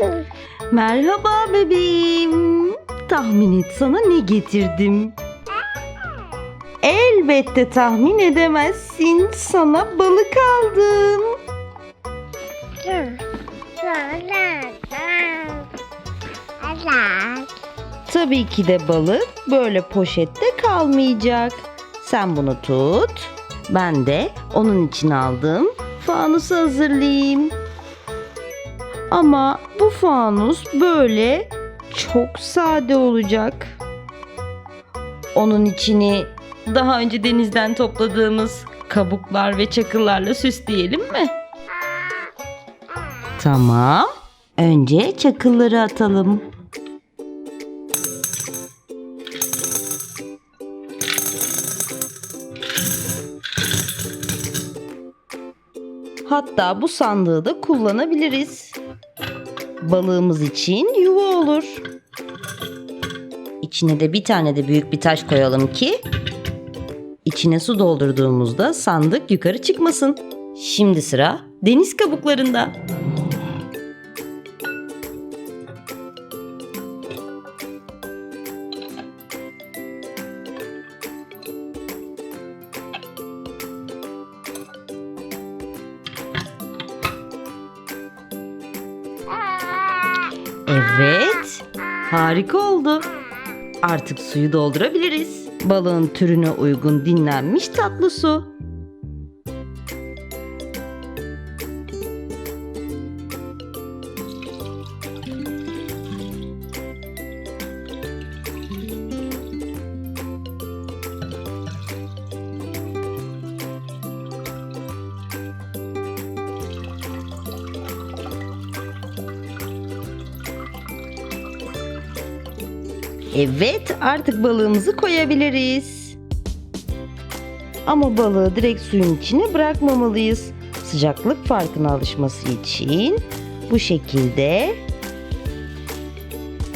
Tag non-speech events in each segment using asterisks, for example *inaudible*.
*laughs* Merhaba bebeğim. Tahmin et sana ne getirdim. Elbette tahmin edemezsin. Sana balık aldım. Tabii ki de balık böyle poşette kalmayacak. Sen bunu tut. Ben de onun için aldığım fanusu hazırlayayım. Ama bu fanus böyle çok sade olacak. Onun içini daha önce denizden topladığımız kabuklar ve çakıllarla süsleyelim mi? Tamam. Önce çakılları atalım. Hatta bu sandığı da kullanabiliriz. Balığımız için yuva olur. İçine de bir tane de büyük bir taş koyalım ki içine su doldurduğumuzda sandık yukarı çıkmasın. Şimdi sıra deniz kabuklarında. Evet. Harika oldu. Artık suyu doldurabiliriz. Balığın türüne uygun dinlenmiş tatlı su. Evet, artık balığımızı koyabiliriz. Ama balığı direkt suyun içine bırakmamalıyız. Sıcaklık farkına alışması için bu şekilde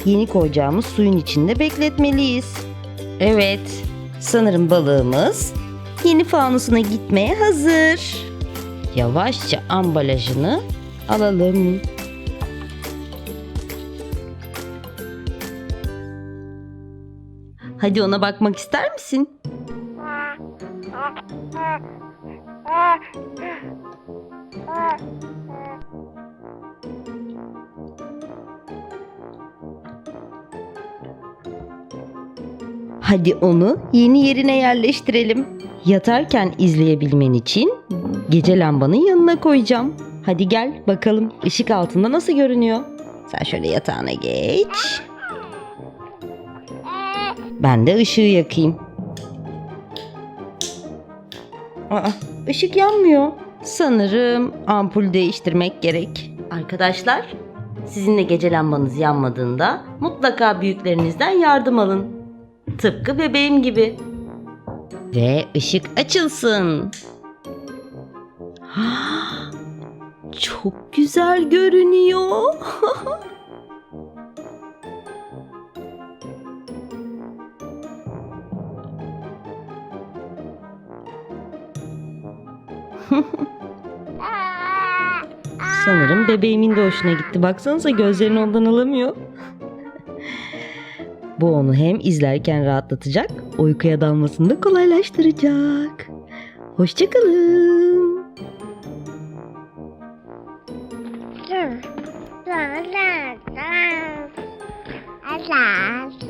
yeni koyacağımız suyun içinde bekletmeliyiz. Evet, sanırım balığımız yeni fanusuna gitmeye hazır. Yavaşça ambalajını alalım. Hadi ona bakmak ister misin? Hadi onu yeni yerine yerleştirelim. Yatarken izleyebilmen için gece lambanın yanına koyacağım. Hadi gel bakalım ışık altında nasıl görünüyor. Sen şöyle yatağına geç. Ben de ışığı yakayım. Aa, ışık yanmıyor. Sanırım ampul değiştirmek gerek. Arkadaşlar, sizin de gece lambanız yanmadığında mutlaka büyüklerinizden yardım alın. Tıpkı bebeğim gibi. Ve ışık açılsın. *gasps* Çok güzel görünüyor. *laughs* Sanırım bebeğimin de hoşuna gitti. Baksanıza gözlerini ondan alamıyor. Bu onu hem izlerken rahatlatacak, uykuya dalmasını da kolaylaştıracak. Hoşçakalın. La la la